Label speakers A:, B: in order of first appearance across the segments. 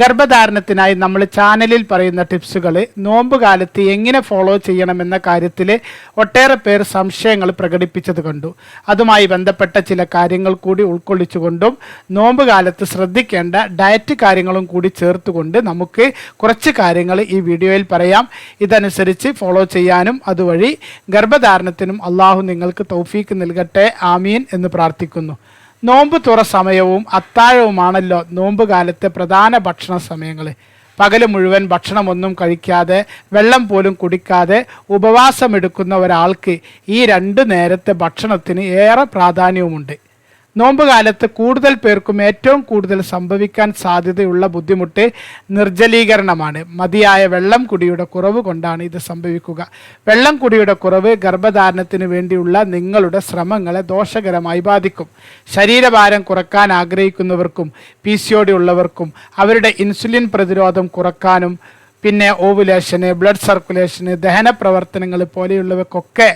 A: ഗർഭധാരണത്തിനായി നമ്മൾ ചാനലിൽ പറയുന്ന ടിപ്സുകൾ നോമ്പ് കാലത്ത് എങ്ങനെ ഫോളോ ചെയ്യണം എന്ന കാര്യത്തിൽ ഒട്ടേറെ പേർ സംശയങ്ങൾ പ്രകടിപ്പിച്ചത് കണ്ടു. അതുമായി ബന്ധപ്പെട്ട ചില കാര്യങ്ങൾ കൂടി ഉൾക്കൊള്ളിച്ചുകൊണ്ടും നോമ്പ് കാലത്ത് ശ്രദ്ധിക്കേണ്ട ഡയറ്റ് കാര്യങ്ങളും കൂടി ചേർത്തുകൊണ്ട് നമുക്ക് കുറച്ച് കാര്യങ്ങൾ ഈ വീഡിയോയിൽ പറയാം. ഇതനുസരിച്ച് ഫോളോ ചെയ്യാനും അതുവഴി ഗർഭധാരണത്തിനും അള്ളാഹു നിങ്ങൾക്ക് തൗഫീക്ക് നൽകട്ടെ. ആമീൻ എന്ന് പ്രാർത്ഥിക്കുന്നു. നോമ്പ് തുറ സമയവും അത്താഴവുമാണല്ലോ നോമ്പ് കാലത്തെ പ്രധാന ഭക്ഷണ സമയങ്ങൾ പകൽ മുഴുവൻ ഭക്ഷണമൊന്നും കഴിക്കാതെ വെള്ളം പോലും കുടിക്കാതെ ഉപവാസമെടുക്കുന്ന ഒരാൾക്ക് ഈ രണ്ട് നേരത്തെ ഭക്ഷണത്തിന് ഏറെ പ്രാധാന്യവുമുണ്ട്. നോമ്പ് കാലത്ത് കൂടുതൽ പേർക്കും ഏറ്റവും കൂടുതൽ സംഭവിക്കാൻ സാധ്യതയുള്ള ബുദ്ധിമുട്ട് നിർജലീകരണമാണ്. മതിയായ വെള്ളം കുടിയുടെ കുറവ് കൊണ്ടാണ് ഇത് സംഭവിക്കുക. വെള്ളം കുടിയുടെ കുറവ് ഗർഭധാരണത്തിന് വേണ്ടിയുള്ള നിങ്ങളുടെ ശ്രമങ്ങളെ ദോഷകരമായി ബാധിക്കും. ശരീരഭാരം കുറയ്ക്കാൻ ആഗ്രഹിക്കുന്നവർക്കും പി സി ഉള്ളവർക്കും അവരുടെ ഇൻസുലിൻ പ്രതിരോധം കുറക്കാനും പിന്നെ ഓവുലേഷന് ബ്ലഡ് സർക്കുലേഷന് ദഹന പ്രവർത്തനങ്ങൾ പോലെയുള്ളവർക്കൊക്കെ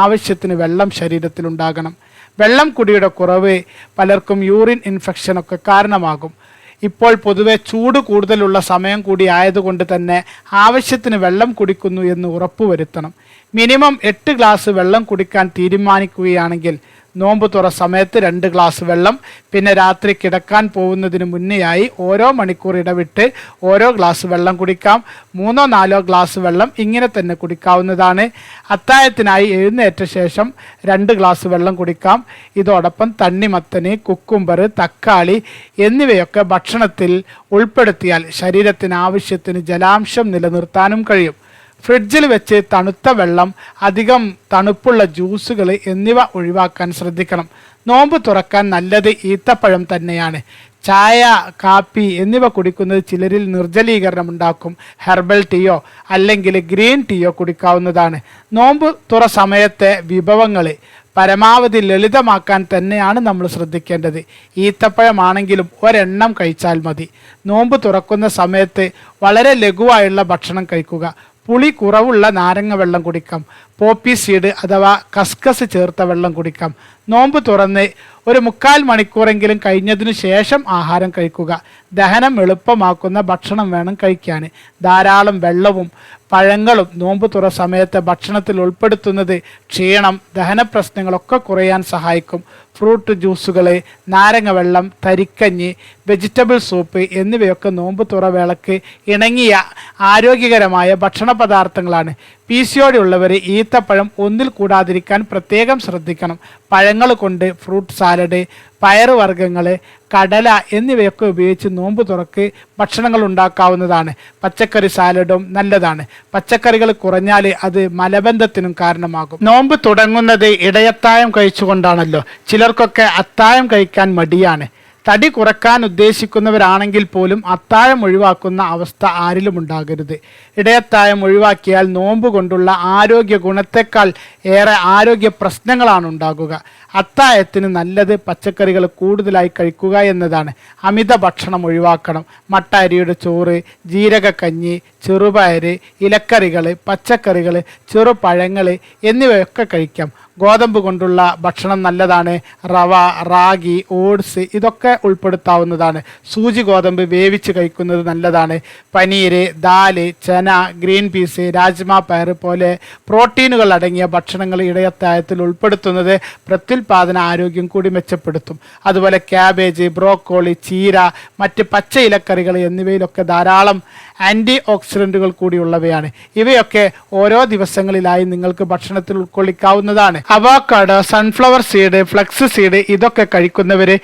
A: ആവശ്യത്തിന് വെള്ളം ശരീരത്തിലുണ്ടാകണം. വെള്ളം കുടിയുടെ കുറവ് പലർക്കും യൂറിൻ ഇൻഫെക്ഷനൊക്കെ കാരണമാകും. ഇപ്പോൾ പൊതുവെ ചൂട് കൂടുതലുള്ള സമയം കൂടി ആയതുകൊണ്ട് തന്നെ ആവശ്യത്തിന് വെള്ളം കുടിക്കുന്നു എന്ന് ഉറപ്പുവരുത്തണം. മിനിമം എട്ട് ഗ്ലാസ് വെള്ളം കുടിക്കാൻ തീരുമാനിക്കുകയാണെങ്കിൽ നോമ്പ് തുറ സമയത്ത് രണ്ട് ഗ്ലാസ് വെള്ളം പിന്നെ രാത്രി കിടക്കാൻ പോകുന്നതിന് മുന്നെയായി ഓരോ മണിക്കൂർ ഇടവിട്ട് ഓരോ ഗ്ലാസ് വെള്ളം കുടിക്കാം. മൂന്നോ നാലോ ഗ്ലാസ് വെള്ളം ഇങ്ങനെ തന്നെ കുടിക്കാവുന്നതാണ്. അത്തായത്തിനായി എഴുന്നേറ്റ ശേഷം രണ്ട് ഗ്ലാസ് വെള്ളം കുടിക്കാം. ഇതോടൊപ്പം തണ്ണിമത്തന് കുക്കുംബർ തക്കാളി എന്നിവയൊക്കെ ഭക്ഷണത്തിൽ ഉൾപ്പെടുത്തിയാൽ ശരീരത്തിന് ആവശ്യത്തിന് ജലാംശം നിലനിർത്താനും കഴിയും. ഫ്രിഡ്ജിൽ വെച്ച് തണുത്ത വെള്ളം അധികം തണുപ്പുള്ള ജ്യൂസുകൾ എന്നിവ ഒഴിവാക്കാൻ ശ്രദ്ധിക്കണം. നോമ്പ് തുറക്കാൻ നല്ലത് ഈത്തപ്പഴം തന്നെയാണ്. ചായ കാപ്പി എന്നിവ കുടിക്കുന്നത് ചിലരിൽ നിർജലീകരണം ഉണ്ടാക്കും. ഹെർബൽ ടീയോ അല്ലെങ്കിൽ ഗ്രീൻ ടീയോ കുടിക്കാവുന്നതാണ്. നോമ്പ് തുറ സമയത്തെ വിഭവങ്ങൾ പരമാവധി ലളിതമാക്കാൻ തന്നെയാണ് നമ്മൾ ശ്രദ്ധിക്കേണ്ടത്. ഈത്തപ്പഴമാണെങ്കിലും ഒരെണ്ണം കഴിച്ചാൽ മതി. നോമ്പ് തുറക്കുന്ന സമയത്ത് വളരെ ലഘുവായുള്ള ഭക്ഷണം കഴിക്കുക. പുളി കുറവുള്ള നാരങ്ങ വെള്ളം കുടിക്കാം. പോപ്പി സീഡ് അഥവാ കസ്കസ് ചേർത്ത വെള്ളം കുടിക്കാം. നോമ്പ് തുറന്ന് ഒരു മുക്കാൽ മണിക്കൂറെങ്കിലും കഴിഞ്ഞതിനു ശേഷം ആഹാരം കഴിക്കുക. ദഹനം എളുപ്പമാക്കുന്ന ഭക്ഷണം വേണം കഴിക്കാൻ. ധാരാളം വെള്ളവും പഴങ്ങളും നോമ്പ് തുറ സമയത്ത് ഭക്ഷണത്തിൽ ഉൾപ്പെടുത്തുന്നത് ക്ഷീണം ദഹന പ്രശ്നങ്ങളൊക്കെ കുറയാൻ സഹായിക്കും. ഫ്രൂട്ട് ജ്യൂസുകൾ നാരങ്ങ വെള്ളം തരിക്കഞ്ഞി വെജിറ്റബിൾ സൂപ്പ് എന്നിവയൊക്കെ നോമ്പ് തുറ വേളക്ക് ഇണങ്ങിയ ആരോഗ്യകരമായ ഭക്ഷണ പദാർത്ഥങ്ങളാണ് പി സി ഉള്ളവർ ഈത്തപ്പഴം ഒന്നിൽ കൂടാതിരിക്കാൻ പ്രത്യേകം ശ്രദ്ധിക്കണം. പഴങ്ങൾ കൊണ്ട് ഫ്രൂട്ട് സാലഡ് പയറുവർഗങ്ങൾ കടല എന്നിവയൊക്കെ ഉപയോഗിച്ച് നോമ്പ് തുറക്ക് ഭക്ഷണങ്ങൾ ഉണ്ടാക്കാവുന്നതാണ്. പച്ചക്കറി സാലഡും നല്ലതാണ്. പച്ചക്കറികൾ കുറഞ്ഞാൽ അത് മലബന്ധത്തിനും കാരണമാകും. നോമ്പ് തുടങ്ങുന്നത് ഇടയത്തായം കഴിച്ചുകൊണ്ടാണല്ലോ. ചിലർക്കൊക്കെ അത്തായം കഴിക്കാൻ മടിയാണ്. തടി കുറയ്ക്കാൻ ഉദ്ദേശിക്കുന്നവരാണെങ്കിൽ പോലും അത്താഴം ഒഴിവാക്കുന്ന അവസ്ഥ ആരിലും ഉണ്ടാകരുത്. ഇടയത്തായം ഒഴിവാക്കിയാൽ നോമ്പ് കൊണ്ടുള്ള ആരോഗ്യ ഗുണത്തെക്കാൾ ഏറെ ആരോഗ്യ പ്രശ്നങ്ങളാണ് ഉണ്ടാകുക. അത്തായത്തിന് നല്ലത് പച്ചക്കറികൾ കൂടുതലായി കഴിക്കുക എന്നതാണ്. അമിത ഭക്ഷണം ഒഴിവാക്കണം. മട്ട അരിയുടെ ചോറ് ജീരകക്കഞ്ഞി ചെറുപയർ ഇലക്കറികൾ പച്ചക്കറികൾ ചെറുപഴങ്ങൾ എന്നിവയൊക്കെ കഴിക്കാം. ഗോതമ്പ് കൊണ്ടുള്ള ഭക്ഷണം നല്ലതാണ്. റവ റാഗി ഓട്സ് ഇതൊക്കെ ഉൾപ്പെടുത്താവുന്നതാണ്. സൂചി ഗോതമ്പ് വേവിച്ച് കഴിക്കുന്നത് നല്ലതാണ്. പനീര് ദാൽ ചന ഗ്രീൻ പീസ് രാജ്മ പയർ പോലെ പ്രോട്ടീനുകൾ അടങ്ങിയ ഭക്ഷണങ്ങൾ ഇടയത്തായത്തിൽ ഉൾപ്പെടുത്തുന്നത് പ്രത്യുൽപാദന ആരോഗ്യം കൂടി മെച്ചപ്പെടുത്തും. അതുപോലെ ക്യാബേജ് ബ്രോക്കോളി ചീര മറ്റ് പച്ച ഇലക്കറികൾ എന്നിവയിലൊക്കെ ധാരാളം ആന്റി ഓക്സിഡന്റുകൾ കൂടിയുള്ളവയാണ് ഇവയൊക്കെ ഓരോ ദിവസങ്ങളിലായി നിങ്ങൾക്ക് ഭക്ഷണത്തിൽ ഉൾക്കൊള്ളിക്കാവുന്നതാണ്. Avocado sunflower seed flax seed ഇതൊക്കെ കഴിക്കുന്നവര്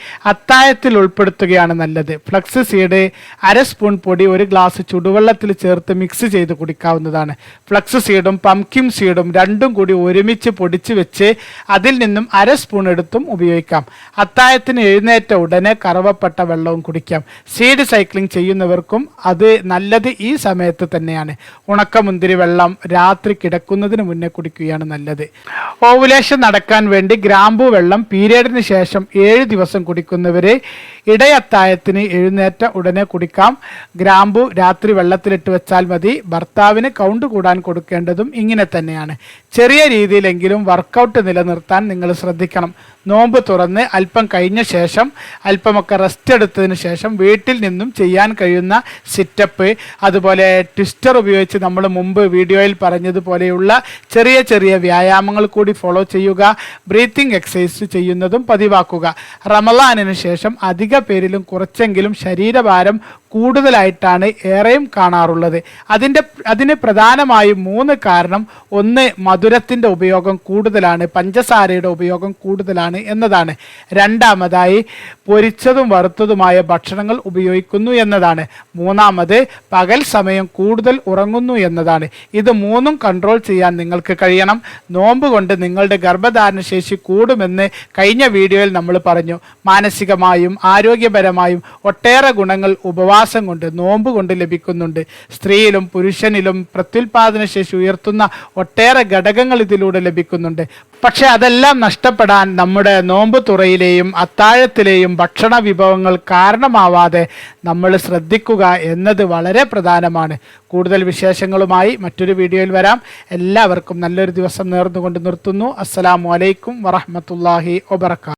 A: അത്തായത്തിൽ ഉൾപ്പെടുത്തുകയാണ് നല്ലത്. ഫ്ലക്സ് സീഡ് അര സ്പൂൺ പൊടി ഒരു ഗ്ലാസ് ചുടുവെള്ളത്തിൽ ചേർത്ത് മിക്സ് ചെയ്ത് കുടിക്കാവുന്നതാണ്. ഫ്ലക്സ് സീഡും പംകിൻ സീഡും രണ്ടും കൂടി ഒരുമിച്ച് പൊടിച്ച് വെച്ച് അതിൽ നിന്നും അര സ്പൂൺ എടുത്തും ഉപയോഗിക്കാം. അത്തായത്തിന് എഴുന്നേറ്റ ഉടനെ കറവപ്പെട്ട വെള്ളവും കുടിക്കാം. സീഡ് സൈക്ലിംഗ് ചെയ്യുന്നവർക്കും അത് നല്ലത് ഈ സമയത്ത് തന്നെയാണ്. ഉണക്കമുന്തിരി വെള്ളം രാത്രി കിടക്കുന്നതിന് മുന്നേ കുടിക്കുകയാണ് നല്ലത്. ഓവുലേഷൻ നടക്കാൻ വേണ്ടി ഗ്രാമ്പു വെള്ളം പീരിയഡിന് ശേഷം ഏഴ് ദിവസം കുടിക്കുന്നവരെ ഇടയത്തായത്തിന് എഴുന്നേറ്റ ഉടനെ കുടിക്കാം. ഗ്രാമ്പു രാത്രി വെള്ളത്തിലിട്ട് വെച്ചാൽ മതി. ഭർത്താവിന് കൗണ്ട് കൂടാൻ കൊടുക്കേണ്ടതും ഇങ്ങനെ തന്നെയാണ്. ചെറിയ രീതിയിലെങ്കിലും വർക്കൗട്ട് നിലനിർത്താൻ നിങ്ങൾ ശ്രദ്ധിക്കണം. നോമ്പ് തുറന്ന് അല്പം കഴിഞ്ഞ ശേഷം അല്പമൊക്കെ റെസ്റ്റ് എടുത്തതിന് ശേഷം വീട്ടിൽ നിന്നും ചെയ്യാൻ കഴിയുന്ന സിറ്റപ്പ് അതുപോലെ ട്വിസ്റ്റർ ഉപയോഗിച്ച് നമ്മൾ മുമ്പ് വീഡിയോയിൽ പറഞ്ഞതുപോലെയുള്ള ചെറിയ ചെറിയ വ്യായാമങ്ങൾ കൂടി ഫോളോ ചെയ്യുക. ബ്രീത്തിങ് എക്സസൈസ് ചെയ്യുന്നതും പതിവാക്കുക. റമലാനിന് ശേഷം അധിക പേരിലും കുറച്ചെങ്കിലും ശരീരഭാരം കൂടുതലായിട്ടാണ് ഏറെയും കാണാറുള്ളത്. അതിന്റെ അതിന് പ്രധാനമായും മൂന്ന് കാരണം. ഒന്ന് മധുരത്തിന്റെ ഉപയോഗം കൂടുതലാണ്. പഞ്ചസാരയുടെ ഉപയോഗം കൂടുതലാണ് എന്നതാണ്. രണ്ടാമതായി പൊരിച്ചതും വറുത്തതുമായ ഭക്ഷണങ്ങൾ ഉപയോഗിക്കുന്നു എന്നതാണ്. മൂന്നാമത് പകൽ സമയം കൂടുതൽ ഉറങ്ങുന്നു എന്നതാണ്. ഇത് മൂന്നും കൺട്രോൾ ചെയ്യാൻ നിങ്ങൾക്ക് കഴിയണം. നോമ്പ് കൊണ്ട് നിങ്ങളുടെ ഗർഭധാരണ ശേഷി കൂടുമെന്ന് കഴിഞ്ഞ വീഡിയോയിൽ നമ്മൾ പറഞ്ഞു. മാനസികമായും ആരോഗ്യപരമായും ഒട്ടേറെ ഗുണങ്ങൾ ഉപവാസം കൊണ്ട് നോമ്പ് കൊണ്ട് ലഭിക്കുന്നുണ്ട്. സ്ത്രീയിലും പുരുഷനിലും പ്രത്യുൽപാദന ശേഷി ഉയർത്തുന്ന ഒട്ടേറെ ഘടകങ്ങൾ ഇതിലൂടെ ലഭിക്കുന്നുണ്ട്. പക്ഷെ അതെല്ലാം നഷ്ടപ്പെടാൻ നമ്മുടെ നോമ്പ് തുറയിലെയും അത്താഴത്തിലെയും ഭക്ഷണ വിഭവങ്ങൾ കാരണമാവാതെ നമ്മൾ ശ്രദ്ധിക്കുക എന്നത് വളരെ പ്രധാനമാണ്. കൂടുതൽ വിശേഷങ്ങളുമായി മറ്റൊരു വീഡിയോയിൽ വരാം. എല്ലാവർക്കും നല്ലൊരു ദിവസം നേർന്നുകൊണ്ട് നിർത്തുന്നു. അസ്സലാമു അലൈക്കും വറഹമത്തല്ലാഹി വബർക്കാത്തു